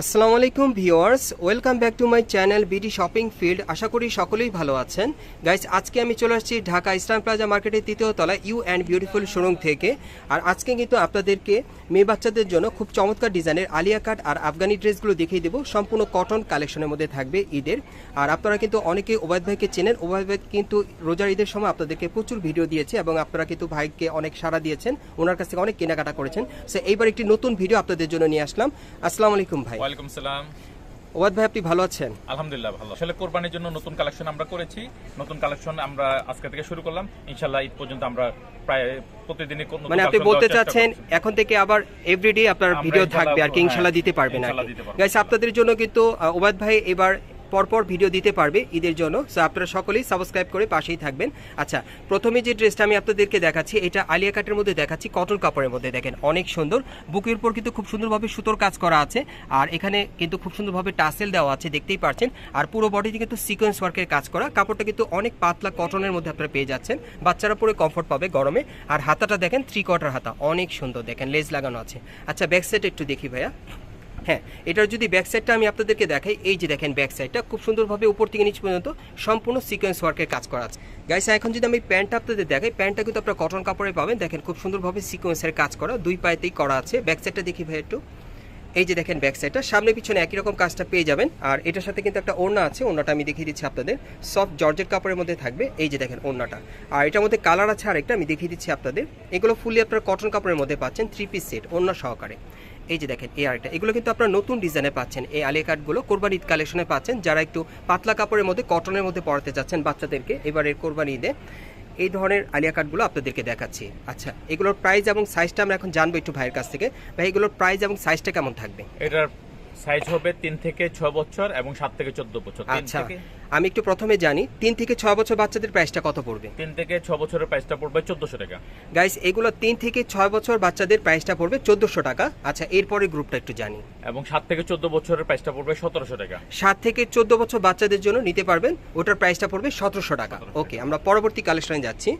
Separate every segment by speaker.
Speaker 1: আসসালামু আলাইকুম viewers, welcome back to my channel BD shopping field. আশা করি সকলেই ভালো আছেন। গাইস, আজকে আমি চলে আসছি ঢাকা ইসলাম প্লাজা মার্কেটের তৃতীয় তলা ইউ অ্যান্ড বিউটিফুল শোরুম থেকে। আর আজকে কিন্তু আপনাদেরকে মেয়ে বাচ্চাদের জন্য খুব চমৎকার ডিজাইনের আলিয়া কাট আর আফগানি ড্রেসগুলো দেখিয়ে দেবো। সম্পূর্ণ কটন কালেকশনের মধ্যে থাকবে ঈদের। আর আপনারা কিন্তু অনেকে ওবায়দ ভাইকে চেনেন। ওবায়দ ভাই কিন্তু রোজার ঈদের সময় আপনাদেরকে প্রচুর ভিডিও দিয়েছে এবং আপনারা কিন্তু ভাইকে অনেক সাড়া দিয়েছেন। ওনার কাছ থেকে অনেক কেনাকাটা করেছেন। সো এইবার একটি নতুন ভিডিও আপনাদের জন্য নিয়ে আসলাম। আসসালামু আলাইকুম ভাই।
Speaker 2: ওয়ালাইকুম সালাম।
Speaker 1: ওবাদ ভাই আপনি ভালো আছেন?
Speaker 2: আলহামদুলিল্লাহ ভালো। আসলে কোরবানির জন্য নতুন কালেকশন আমরা করেছি। নতুন কালেকশন আমরা আজকে থেকে শুরু করলাম। ইনশাল্লাহ ঈদ পর্যন্ত আমরা প্রায় প্রতিদিনই
Speaker 1: মানে আপনি বলতে চাচ্ছেন এখন থেকে আবার এভরিডে আপনার ভিডিও থাকবে আর কি ইনশাল্লাহ
Speaker 2: হ্যাঁ,
Speaker 1: দিতে পারবেন আর কি। গাইস আপনাদের জন্য কিন্তু আহ, ওবায়দ ভাই এবার পরপর ভিডিও দিতে পারবে ঈদের জন্য। সো আপনারা সকলেই সাবস্ক্রাইব করে পাশেই থাকবেন। আচ্ছা প্রথমে যে ড্রেসটা আমি আপনাদেরকে দেখাচ্ছি, এটা আলিয়া কাটের মধ্যে দেখাচ্ছি, কটন কাপড়ের মধ্যে দেখেন, অনেক সুন্দর। বুকের উপর কিন্তু খুব সুন্দরভাবে সুতোর কাজ করা আছে, আর এখানে কিন্তু খুব সুন্দরভাবে টাসেল দেওয়া আছে, দেখতেই পারছেন আর পুরো বডিতে কিন্তু সিকোয়েন্স ওয়ার্কের কাজ করা, কাপড়টা কিন্তু অনেক পাতলা কটনের মধ্যে আপনারা পেয়ে যাচ্ছেন। বাচ্চারা পরে কমফোর্ট পাবে গরমে। আর হাতাটা দেখেন থ্রি কোয়ার্টার হাতা, অনেক সুন্দর, দেখেন লেজ লাগানো আছে। আচ্ছা ব্যাক সাইড একটু দেখি ভাইয়া। হ্যাঁ এটার যদি ব্যাক সাইডটা আমি আপনাদেরকে দেখাই, এই যে দেখেন ব্যাক সাইডটা খুব সুন্দরভাবে উপর থেকে নিচ পর্যন্ত সম্পূর্ণ সিকোয়েন্স ওয়ার্কের কাজ করা আছে। গাইস এখন যদি আমি প্যান্টটা আপনাদের দেখাই, প্যান্টটা কিন্তু আপনারা কটন কাপড়ে পাবেন। দেখেন, খুব সুন্দরভাবে সিকোয়েন্সের কাজ করা, দুই পায়েতেই করা আছে। ব্যাক সাইডটা দেখি ভাই একটু। এই যে দেখেন ব্যাক সাইডটা সামনে পিছনে একই রকম কাজটা পেয়ে যাবেন। আর এটার সাথে কিন্তু একটা ওড়না আছে, ওড়নাটা আমি দেখিয়ে দিচ্ছি আপনাদের। সফট জর্জেট কাপড়ের মধ্যে থাকবে, এই যে দেখেন ওড়নাটা। আর এটার মধ্যে কালার আছে আরেকটা, আমি দেখিয়ে দিচ্ছি আপনাদের। এগুলো ফুলি আপনার কটন কাপড়ের মধ্যে পাচ্ছেন থ্রি পিস সেট ওড়না সহকারে। এই যে দেখেন এই আরেকটা এগুলো কিন্তু আপনারা নতুন ডিজাইনে পাচ্ছেন। এই আলিয়া কাটগুলো কোরবানি ঈদ কালেকশনে পাচ্ছেন। যারা একটু পাতলা কাপড়ের মধ্যে কটনের মধ্যে পড়াতে চাচ্ছেন বাচ্চাদেরকে এবারের কোরবানি ঈদে এই ধরনের আলিয়া কাটগুলো আপনাদেরকে দেখাচ্ছি। আচ্ছা এগুলোর প্রাইস এবং সাইজটা আমরা এখন জানব একটু ভাইয়ের কাছ থেকে। ভাই এগুলোর প্রাইস এবং সাইজটা কেমন থাকবে?
Speaker 2: এটার সাইজ হবে তিন থেকে ছয় বছর এবং সাত থেকে চোদ্দ বছর।
Speaker 1: আচ্ছা। আমি একটু প্রথমে জানি তিন থেকে ছয় বছর বাচ্চাদের প্রাইসটা কত পড়বে?
Speaker 2: তিন থেকে ছয় বছরের প্রাইসটা পড়বে চোদ্দশো টাকা।
Speaker 1: গাইস এগুলো তিন থেকে ছয় বছর বাচ্চাদের প্রাইসটা পড়বে চোদ্দোশো টাকা। আচ্ছা এরপরে গ্রুপটা একটু জানি।
Speaker 2: এবং সাত থেকে চোদ্দ বছরের প্রাইসটা পড়বে সতেরোশো টাকা।
Speaker 1: সাত থেকে চোদ্দ বছর বাচ্চাদের জন্য নিতে পারবেন ওটার প্রাইসটা পড়বে সতেরোশো টাকা। ওকে আমরা পরবর্তী কালেকশনে যাচ্ছি।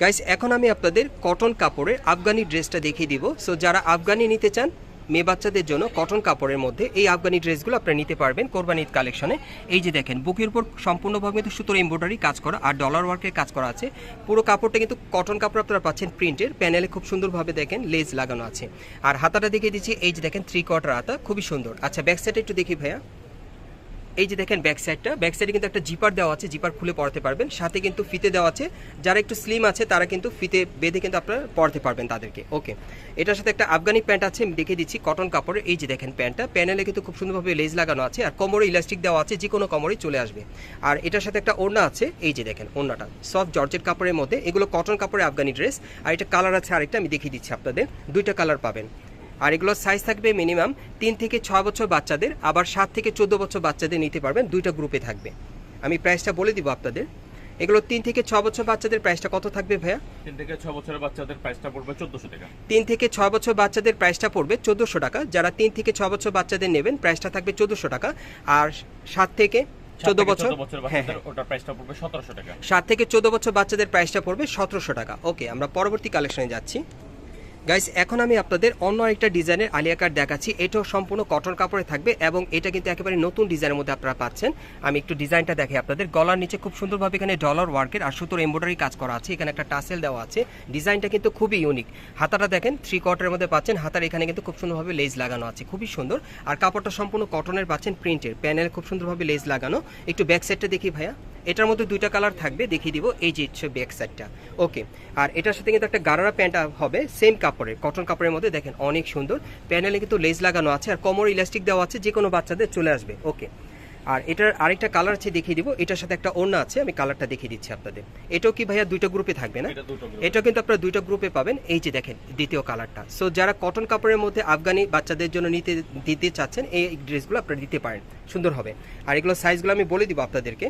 Speaker 1: গাইস এখন আমি আপনাদের কটন কাপড়ের আফগানি ড্রেসটা দেখিয়ে দিব। সো যারা আফগানি নিতে চান মেয়ে বাচ্চাদের জন্য কটন কাপড়ের মধ্যে এই আফগানি ড্রেসগুলো আপনারা নিতে পারবেন কোরবানির কালেকশনে। এই যে দেখেন, বুকের উপর সম্পূর্ণভাবে কিন্তু সুতোর এমব্রয়ডারি কাজ করা আর ডলার ওয়ার্কের কাজ করা আছে। পুরো কাপড়টা কিন্তু কটন কাপড় আপনারা পাচ্ছেন প্রিন্টের। প্যানেলে খুব সুন্দরভাবে দেখেন লেজ লাগানো আছে। আর হাতাটা দেখিয়ে দিচ্ছি, এই যে দেখেন থ্রি কোয়ার্টার হাতা, খুবই সুন্দর। আচ্ছা ব্যাক সাইডে একটু দেখি ভাইয়া। এই যে দেখেন ব্যাক সাইডটা ব্যাক সাইডে কিন্তু একটা জিপার দেওয়া আছে জিপার খুলে পড়তে পারবেন। সাথে কিন্তু ফিতে দেওয়া আছে। যারা একটু স্লিম আছে, তারা কিন্তু ফিতে বেঁধে কিন্তু আপনারা পড়তে পারবেন তাদেরকে। ওকে এটার সাথে একটা আফগানি প্যান্ট আছে দেখিয়ে দিচ্ছি কটন কাপড়ের। এই যে দেখেন প্যান্টটা প্যানেলে কিন্তু খুব সুন্দরভাবে লেজ লাগানো আছে, আর কোমরে ইলাস্টিক দেওয়া আছে, যে কোনো কোমরেই চলে আসবে। আর এটার সাথে একটা ওড়না আছে, এই যে দেখেন ওড়নাটা সফট জর্জেট কাপড়ের মধ্যে। এগুলো কটন কাপড়ের আফগানি ড্রেস আর এটা কালার আছে আরেকটা, আমি দেখিয়ে দিচ্ছি আপনাদের। দুইটা কালার পাবেন। আর এগুলোর সাইজ থাকবে মিনিমাম তিন থেকে ছয় বছর বাচ্চাদের আবার সাত থেকে চোদ্দ বছর বাচ্চাদের নিতে পারবেন দুইটা গ্রুপে থাকবে। আমি প্রাইসটা বলে দিব আপনাদের। এগুলো তিন থেকে ছ বছর বাচ্চাদের প্রাইসটা কত থাকবে ভাইয়া?
Speaker 2: তিন থেকে ছয় বছরের বাচ্চাদের প্রাইসটা পড়বে চোদ্দশো টাকা।
Speaker 1: তিন থেকে ছয় বছর বাচ্চাদের প্রাইসটা পড়বে চোদ্দোশো টাকা। যারা তিন থেকে ছ বছর বাচ্চাদের নেবেন প্রাইসটা থাকবে চোদ্দোশো টাকা। আর সাত থেকে চোদ্দ বছর
Speaker 2: বছর
Speaker 1: হ্যাঁ হ্যাঁ।
Speaker 2: প্রাইসটা পড়বে সতেরোশো টাকা।
Speaker 1: সাত থেকে চোদ্দ বছর বাচ্চাদের প্রাইসটা পড়বে সতেরোশো টাকা। ওকে আমরা পরবর্তী কালেকশনে যাচ্ছি। গাইস এখন আমি আপনাদের অন্য একটা ডিজাইনের আলিয়া কাট দেখাচ্ছি। এটাও সম্পূর্ণ কটন কাপড়ে থাকবে এবং এটা কিন্তু একেবারে নতুন ডিজাইনের মধ্যে আপনারা পাচ্ছেন। আমি একটু ডিজাইনটা দেখাই আপনাদের। গলার নিচে খুব সুন্দরভাবে এখানে ডলার ওয়ার্কের আর সুতোর এমব্রয়ডারি কাজ করা আছে। এখানে একটা টাসেল দেওয়া আছে। ডিজাইনটা কিন্তু খুবই ইউনিক হাতাটা দেখেন থ্রি কোয়ার্টারের মধ্যে পাচ্ছেন। হাতার এখানে কিন্তু খুব সুন্দরভাবে লেজ লাগানো আছে। খুবই সুন্দর। আর কাপড়টা সম্পূর্ণ কটনের পাচ্ছেন প্রিন্টের প্যানেল খুব সুন্দরভাবে লেজ লাগানো। একটু ব্যাক সাইডটা দেখি ভাইয়া। এটার মধ্যে দুইটা কালার থাকবে দেখিয়ে দিব এই যে হচ্ছে ব্যাক সাইডটা ওকে আর এটার সাথে কিন্তু একটা গারারা প্যান্ট হবে সেম কাপড়ের কটন কাপড়ের মধ্যে দেখেন অনেক সুন্দর। প্যানেলে কিন্তু লেজ লাগানো আছে আর কোমর ইলাস্টিক দেওয়া আছে যে কোনো বাচ্চাদের চলে আসবে। ওকে আর এটার আরেকটা কালার আছে দেখিয়ে দিব। এটার সাথে একটা ওড়না আছে আমি কালারটা দেখিয়ে দিচ্ছি আপনাদের। এটাও কি ভাইয়া দুইটা গ্রুপে থাকবে না। এটা কিন্তু আপনারা দুইটা গ্রুপে পাবেন। এই যে দেখেন দ্বিতীয় কালারটা। সো যারা কটন কাপড়ের মধ্যে আফগানি বাচ্চাদের জন্য নিতে দিতে চাচ্ছেন এই ড্রেসগুলো আপনারা দিতে পারেন। সুন্দর হবে। আর এগুলো সাইজগুলো আমি বলে দিব আপনাদেরকে।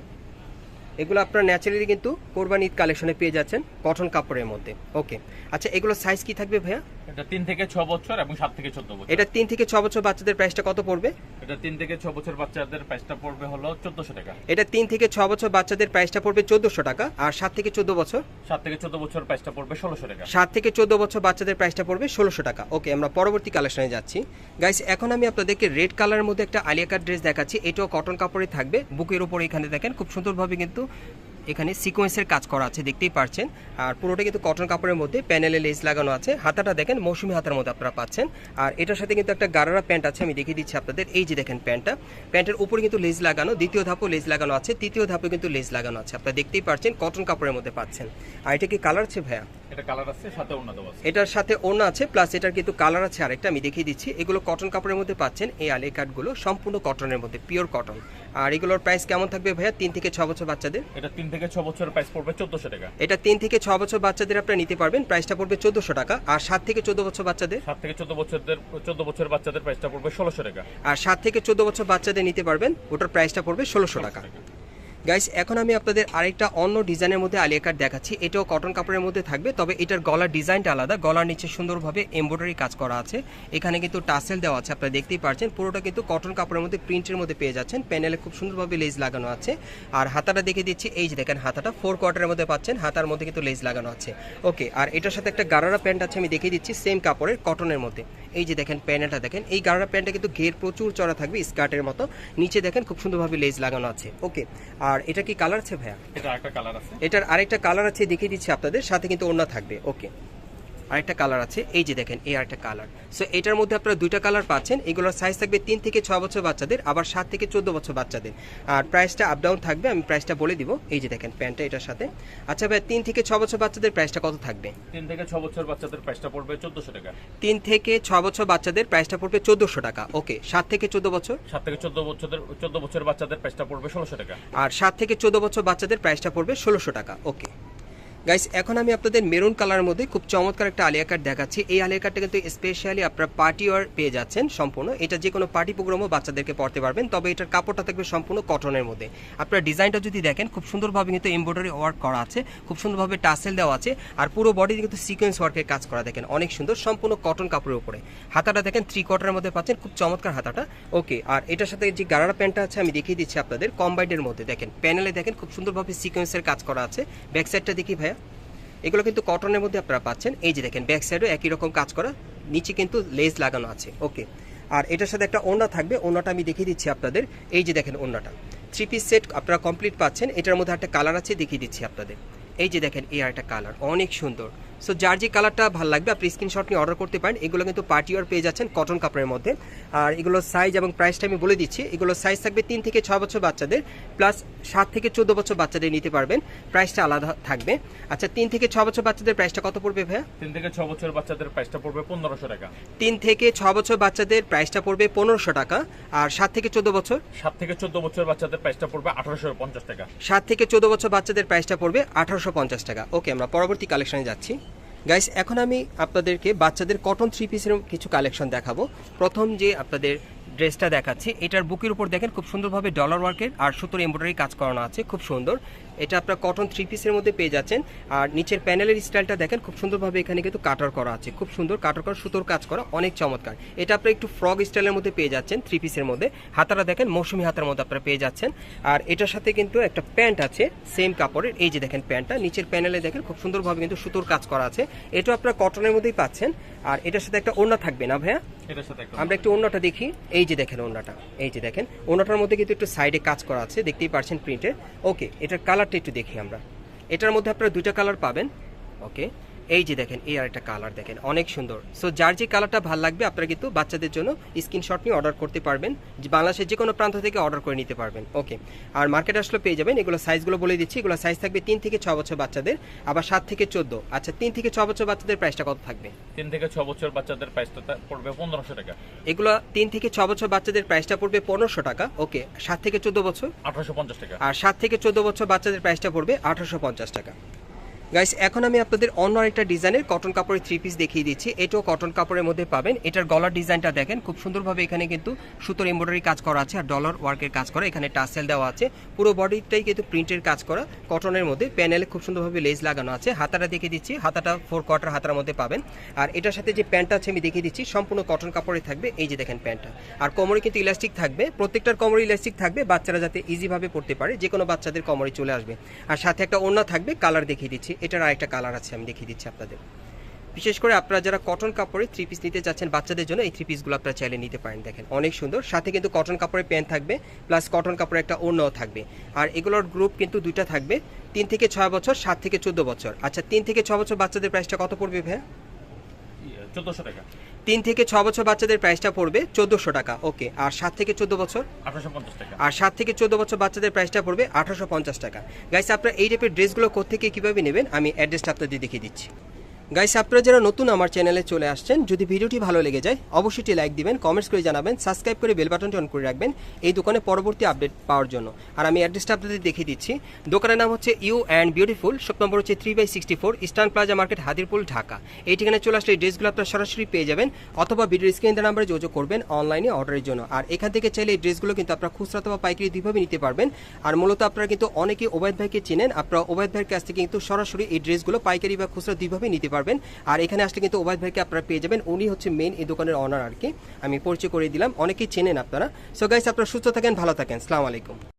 Speaker 1: এগুলো আপনারা ন্যাচারালি কিন্তু কোরবানি ঈদ কালেকশনে পেয়ে যাচ্ছেন কটন কাপড়ের মধ্যে। ওকে আচ্ছা এগুলো সাইজ কি থাকবে ভাইয়া?
Speaker 2: এটা তিন থেকে ছ বছর এবং সাত থেকে চোদ্দ বছর।
Speaker 1: এটা তিন থেকে ছ বছর বাচ্চাদের প্রাইসটা কত পড়বে?
Speaker 2: এটা তিন থেকে ছ বছর বাচ্চাদের প্রাইসটা পড়বে হলো চোদ্দশো টাকা।
Speaker 1: এটা তিন থেকে ছ বছর বাচ্চাদের প্রাইসটা পড়বে চোদ্দশো টাকা আর সাত থেকে চোদ্দ বছর?
Speaker 2: সাত থেকে চোদ্দ বছর প্রাইসটা পড়বে ষোলোশো টাকা।
Speaker 1: সাত থেকে চোদ্দ বছর বাচ্চাদের প্রাইসটা পড়বে ষোলোশো টাকা। ওকে আমরা পরবর্তী কালেকশনে যাচ্ছি। গাইস এখন আমি আপনাদেরকে রেড কালারের মধ্যে একটা আলিয়া কাট ড্রেস দেখাচ্ছি। এটাও কটন কাপড়ে থাকবে। বুকের উপর এখানে দেখেন খুব সুন্দরভাবে কিন্তু এখানে সিকোয়েন্সের কাজ করা আছে দেখতেই পারছেন। আর পুরোটা কিন্তু কটন কাপড়ের মধ্যে প্যানেলে লেস লাগানো আছে। হাতাটা দেখেন মৌসুমি হাতার মধ্যে আপনারা পাচ্ছেন। আর এটার সাথে কিন্তু একটা গারারা প্যান্ট আছে আমি দেখিয়ে দিচ্ছি আপনাদের। এই যে দেখেন প্যান্টটা প্যান্টের উপরে কিন্তু লেস লাগানো দ্বিতীয় ধাপও লেস লাগানো আছে তৃতীয় ধাপে কিন্তু লেস লাগানো আছে। আপনারা দেখতেই পারছেন কটন কাপড়ের মধ্যে পাচ্ছেন। আর এটা কি কালার আছে ভাইয়া?
Speaker 2: এটা কালার আছে সাথে উন্নত আছে।
Speaker 1: এটার সাথে ওড়না আছে প্লাস এটার কিন্তু কালার আছে আরেকটা আমি দেখিয়ে দিচ্ছি। এগুলো কটন কাপড়ের মধ্যে পাচ্ছেন এই আলে কাটগুলো সম্পূর্ণ কটনের মধ্যে পিওর কটন আর এগুলোর প্রাইস কেমন থাকবে ভাইয়া? তিন থেকে ছ বছর বাচ্চাদের?
Speaker 2: এটা তিন থেকে ছ বছর প্রাইস পড়বে চোদ্দশো টাকা।
Speaker 1: এটা তিন থেকে ছ বছর বাচ্চাদের আপনারা নিতে পারবেন প্রাইসটা পড়বে চোদ্দশো টাকা। আর সাত থেকে চোদ্দ বছর বাচ্চাদের?
Speaker 2: সাত থেকে চোদ্দ বছরদের চোদ্দ বছর বাচ্চাদের প্রাইসটা পড়বে ষোলোশো টাকা।
Speaker 1: আর সাত থেকে চোদ্দ বছর বাচ্চাদের নিতে পারবেন ওটার প্রাইসটা পড়বে ষোলোশো টাকা। গাইস এখন আমি আপনাদের আরেকটা অন্য ডিজাইনের মধ্যে আলিয়া কাট দেখাচ্ছি। এটাও কটন কাপড়ের মধ্যে থাকবে, তবে এটার গলার ডিজাইনটা আলাদা। গলার নিচে সুন্দরভাবে এমব্রয়ডারি কাজ করা আছে। এখানে কিন্তু টাসেল দেওয়া আছে, আপনারা দেখতেই পারছেন। পুরোটা কিন্তু কটন কাপড়ের মধ্যে প্রিন্টের মধ্যে পেয়ে যাচ্ছেন। প্যানেলে খুব সুন্দরভাবে লেজ লাগানো আছে। আর হাতাটা দেখে দিচ্ছি, এই যে দেখেন হাতাটা ফোর কোয়ার্টারের মধ্যে পাচ্ছেন, হাতার মধ্যে কিন্তু লেজ লাগানো আছে। ওকে আর এটার সাথে একটা গারারা প্যান্ট আছে, আমি দেখিয়ে দিচ্ছি সেম কাপড়ের কটনের মধ্যে। এই যে দেখেন প্যান্টটা দেখেন এই গাড়ার প্যান্টটা কিন্তু ঘের প্রচুর চড়া থাকবে স্কার্টের মতো। নিচে দেখেন খুব সুন্দরভাবে লেজ লাগানো আছে। ওকে আর এটা কি কালার আছে ভাইয়া?
Speaker 2: এটা একটা কালার আছে।
Speaker 1: এটার আরেকটা কালার আছে দেখিয়ে দিচ্ছি আপনাদের সাথে কিন্তু অন্য থাকবে। ওকে। আরেকটা কালার আছে এই যে দেখেন এই আরেকটা কালার সো এটার মধ্যে আপনারা দুইটা কালার পাচ্ছেন এগুলোর সাইজ থাকবে তিন থেকে ছ বছর বাচ্চাদের আবার সাত থেকে চোদ্দ বছর বাচ্চাদের। আর প্রাইসটা আপ ডাউন থাকবে আমি প্রাইসটা বলে দিব এই যে দেখেন প্যান্টটা এটার সাথে। আচ্ছা ভাই তিন থেকে ছ বছর বাচ্চাদের প্রাইসটা কত থাকবে?
Speaker 2: তিন থেকে ছ বছর বাচ্চাদের প্রাইসটা পড়বে চোদ্দশো টাকা।
Speaker 1: তিন থেকে ছ বছর বাচ্চাদের প্রাইসটা পড়বে চোদ্দোশো টাকা। ওকে সাত থেকে চোদ্দ বছর?
Speaker 2: সাত থেকে চোদ্দ বছরদের চোদ্দ বছর বাচ্চাদের প্রাইসটা পড়বে ষোলোশো টাকা।
Speaker 1: আর সাত থেকে চোদ্দ বছর বাচ্চাদের প্রাইসটা পড়বে ষোলোশো টাকা। ওকে গাইস এখন আমি আপনাদের মেরুন কালারের মধ্যে খুব চমৎকার একটা আলিয়া কাট দেখাচ্ছি। এই আলিয়া কাটটা কিন্তু স্পেশালি আপনারা পার্টি ওয়ার পেয়ে যাচ্ছেন সম্পূর্ণ। এটা যে কোনো পার্টি প্রোগ্রামও বাচ্চাদেরকে পড়তে পারবেন, তবে এটার কাপড়টা থাকবে সম্পূর্ণ কটনের মধ্যে। আপনার ডিজাইনটা যদি দেখেন, খুব সুন্দরভাবে কিন্তু এমব্রয়ডারি ওয়ার্ক করা আছে, খুব সুন্দরভাবে টাসেল দেওয়া আছে, আর পুরো বডি কিন্তু সিকোয়েন্স ওয়ার্কের কাজ করা দেখেন, অনেক সুন্দর, সম্পূর্ণ কটন কাপড়ের উপরে। হাতাটা দেখেন থ্রি কোয়ার্টারের মধ্যে পাচ্ছেন, খুব চমৎকার হাতাটা। ওকে আর এটার সাথে যে গারারা প্যান্টটা আছে, আমি দেখিয়ে দিচ্ছি আপনাদের কম্বাইন্ডের মধ্যে। দেখেন প্যানেলে দেখেন, খুব সুন্দরভাবে সিকোয়েন্সের কাজ করা আছে। ব্যাক সাইডটা দেখি ভাইয়া। এগুলো কিন্তু কটনের মধ্যে আপনারা পাচ্ছেন। এই যে দেখেন ব্যাক সাইডও একই রকম কাজ করা, নিচে কিন্তু লেজ লাগানো আছে। ওকে আর এটার সাথে একটা ওনা থাকবে ওনাটা আমি দেখিয়ে দিচ্ছি আপনাদের। এই যে দেখেন ওনাটা থ্রি পিস সেট আপনারা কমপ্লিট পাচ্ছেন। এটার মধ্যে একটা কালার আছে, দেখিয়ে দিচ্ছি আপনাদের। এই যে দেখেন, এই একটা কালার অনেক সুন্দর। সো যার যে কালারটা ভালো লাগবে আপনি স্ক্রিনশট নিয়ে অর্ডার করতে পারেন। এগুলো কিন্তু পার্টি ওয়ার পেয়ে যাচ্ছেন কটন কাপড়ের মধ্যে। আর এগুলো সাইজ এবং প্রাইসটা আমি বলে দিচ্ছি। এগুলো সাইজ থাকবে তিন থেকে ছ বছর বাচ্চাদের প্লাস সাত থেকে চোদ্দ বছর বাচ্চাদের নিতে পারবেন। প্রাইসটা আলাদা থাকবে। আচ্ছা তিন থেকে ছ বছর বাচ্চাদের প্রাইসটা কত পড়বে ভাইয়া?
Speaker 2: তিন থেকে ছ বছর বাচ্চাদের প্রাইসটা পড়বে পনেরোশো টাকা।
Speaker 1: তিন থেকে ছ বছর বাচ্চাদের প্রাইসটা পড়বে পনেরোশো টাকা। আর সাত থেকে চোদ্দ বছর?
Speaker 2: সাত থেকে চোদ্দ বছর বাচ্চাদের প্রাইসটা পড়বে আঠারোশো পঞ্চাশ টাকা।
Speaker 1: সাত থেকে চোদ্দ বছর বাচ্চাদের প্রাইসটা পড়বে আঠারোশো পঞ্চাশ টাকা। ওকে আমরা পরবর্তী কালেকশনে যাচ্ছি। গাইস এখন আমি আপনাদেরকে বাচ্চাদের কটন থ্রি পিসের কিছু কালেকশন দেখাবো। প্রথম যে আপনাদের ড্রেসটা দেখাচ্ছি। এটার বুকের উপর দেখেন খুব সুন্দরভাবে ডলার ওয়ার্কের আর সুতোর এমব্রয়ডারি কাজ করানো আছে, খুব সুন্দর। এটা আপনার কটন থ্রি পিসের মধ্যে পেয়ে যাচ্ছেন। আর নিচের প্যানেলের স্টাইলটা দেখেন, খুব সুন্দরভাবে এখানে কিন্তু কাটার করা আছে। খুব সুন্দর কাটার করা, সুতোর কাজ করা, অনেক চমৎকার। এটা আপনার একটু ফ্রক স্টাইলের মধ্যে পেয়ে যাচ্ছেন থ্রি পিসের মধ্যে। হাতারা দেখেন, মৌসুমি হাতার মধ্যে আপনারা পেয়ে যাচ্ছেন। আর এটার সাথে কিন্তু একটা প্যান্ট আছে সেম কাপড়ের। এই যে দেখেন প্যান্টটা নিচের প্যানেলে দেখেন খুব সুন্দরভাবে কিন্তু সুতোর কাজ করা আছে। এটা আপনার কটনের মধ্যেই পাচ্ছেন। আর এটার সাথে একটা ওড়না থাকবে না ভাইয়া? আমরা একটু অন্যটা দেখি। এই যে দেখেন অন্যটা, এই যে দেখেন। অন্যটার মধ্যে কিন্তু একটু সাইডে কাজ করা আছে, দেখতেই পারছেন প্রিন্টের ওকে এটার কালারটা একটু দেখি আমরা। এটার মধ্যে আপনারা দুইটা কালার পাবেন। ওকে এই যে দেখেন এই আর একটা কালার দেখেন অনেক সুন্দর। সো যার যে কালারটা ভালো লাগবে আপনারা কিন্তু বাচ্চাদের জন্য স্ক্রিনশট নিয়ে অর্ডার করতে পারবেন। বাংলাদেশের যে কোনো প্রান্ত থেকে অর্ডার করে নিতে পারবেন। ওকে আর মার্কেট আসলে পেয়ে যাবেন এগুলো সাইজগুলো বলে দিচ্ছি। এগুলো সাইজ থাকবে তিন থেকে ছ বছর বাচ্চাদের আবার সাত থেকে চোদ্দ। আচ্ছা তিন থেকে ছ বছর বাচ্চাদের প্রাইসটা কত থাকবে?
Speaker 2: তিন থেকে ছ বছর বাচ্চাদের প্রাইসটা পড়বে পনেরোশো টাকা।
Speaker 1: এগুলো তিন থেকে ছ বছর বাচ্চাদের প্রাইসটা পড়বে পনেরোশো টাকা। ওকে সাত থেকে চোদ্দ বছর।
Speaker 2: আঠারোশো পঞ্চাশ টাকা।
Speaker 1: আর সাত থেকে চোদ্দ বছর বাচ্চাদের প্রাইসটা পড়বে আঠারোশো পঞ্চাশ টাকা। গাইস এখন আমি আপনাদের অন্য একটা ডিজাইনের কটন কাপড়ের থ্রি পিস দেখিয়ে দিচ্ছি। এটাও কটন কাপড়ের মধ্যে পাবেন। এটার গলার ডিজাইনটা দেখেন, খুব সুন্দরভাবে এখানে কিন্তু সুতোর এমব্রয়ডারি কাজ করা আছে আর ডলার ওয়ার্কের কাজ করা, এখানে টাসেল দেওয়া আছে। পুরো বডিটাই কিন্তু প্রিন্টের কাজ করা কটনের মধ্যে। প্যানেলে খুব সুন্দরভাবে লেস লাগানো আছে। হাতাটা দেখিয়ে দিচ্ছি, হাতাটা ফোর কোয়ার্টার হাতার মধ্যে পাবেন। আর এটার সাথে যে প্যান্টটা আছে, আমি দেখিয়ে দিচ্ছি, সম্পূর্ণ কটন কাপড়ে থাকবে। এই যে দেখেন প্যান্টটা। আর কোমরে কিন্তু ইলাস্টিক থাকবে। প্রত্যেকটার কোমরে ইলাস্টিক থাকবে। বাচ্চারা যাতে ইজিভাবে পড়তে পারে যে কোনো বাচ্চাদের কোমরে চলে আসবে। আর সাথে একটা ওড়না থাকবে কালার দেখিয়ে দিচ্ছি। এটার আরেকটা কালার আছে, আমি দেখিয়ে দিচ্ছি আপনাদের। বিশেষ করে আপনারা যারা কটন কাপড়ে থ্রি পিস নিতে চাচ্ছেন বাচ্চাদের জন্য, এই থ্রি পিসগুলো আপনারা চাইলে নিতে পারেন, দেখেন। অনেক সুন্দর। সাথে কিন্তু কটন কাপড়ের প্যান্ট থাকবে প্লাস কটন কাপড়ের একটা ওড়নাও থাকবে। আর এগুলোর গ্রুপ কিন্তু দুইটা থাকবে, তিন থেকে ছয় বছর, সাত থেকে চোদ্দ বছর। আচ্ছা তিন থেকে ছয় বছর বাচ্চাদের প্রাইসটা কত পড়বে ভাইয়া?
Speaker 2: চোদ্দশো টাকা।
Speaker 1: তিন থেকে ছ বছর বাচ্চাদের প্রাইসটা পড়বে চোদ্দোশো টাকা। ওকে আর সাত থেকে চোদ্দ বছর?
Speaker 2: আঠারোশো পঞ্চাশ টাকা।
Speaker 1: আর সাত থেকে চোদ্দ বছর বাচ্চাদের প্রাইসটা পড়বে আঠারোশো পঞ্চাশ টাকা। গাইস আপনারা এই টাইপের ড্রেসগুলো কোথেকে কীভাবে নেবেন? আমি অ্যাড্রেসটা আপনাদের দেখিয়ে দিচ্ছি। গাইস আপনারা যারা নতুন আমার চ্যানেলে চলে আসছেন, যদি ভিডিওটি ভালো লেগে যায়, অবশ্যই লাইক দিবেন কমেন্টস করে জানাবেন সাবস্ক্রাইব করে বেল বাটনটি অন করে রাখবেন এই দোকানে পরবর্তী আপডেট পাওয়ার জন্য। আর আমি অ্যাড্রেসটা আপনাদের দেখিয়ে দিচ্ছি। দোকানের নাম হচ্ছে U and beautiful shop number হচ্ছে three by sixty four Eastern Plaza market Hadirpul Dhaka. এই ঠিকানায় চলে আসলে এই ড্রেসগুলো আপনারা সরাসরি পেয়ে যাবেন, অথবা ভিডিওর স্ক্রিন নাম্বারে যোগাযোগ করবেন অনলাইনে অর্ডারের জন্য। আর এখান থেকে চাইলে এই ড্রেসগুলো কিন্তু আপনারা খুচরা অথবা পাইকারি দুইভাবে নিতে পারবেন। আর মূলত আপনারা কিন্তু অনেকে ওবায়দ ভাইকে চেনেন, আপনারা ওবায়দ ভাইয়ের কাছ থেকে কিন্তু সরাসরি এই ড্রেসগুলো পাইকারি বা খুচরা দুইভাবে নিতে পারবেন। আর এখানে আসলে কিন্তু ওবায়দ ভাইকে আপনারা পেয়ে যাবেন। উনি হচ্ছে মেন এই দোকানের অনার আর কি। আমি পরিচয় করে দিলাম। অনেকেই চেনেন আপনারা। সো গাইস আপনারা সুস্থ থাকেন, ভালো থাকেন। আলাইকুম।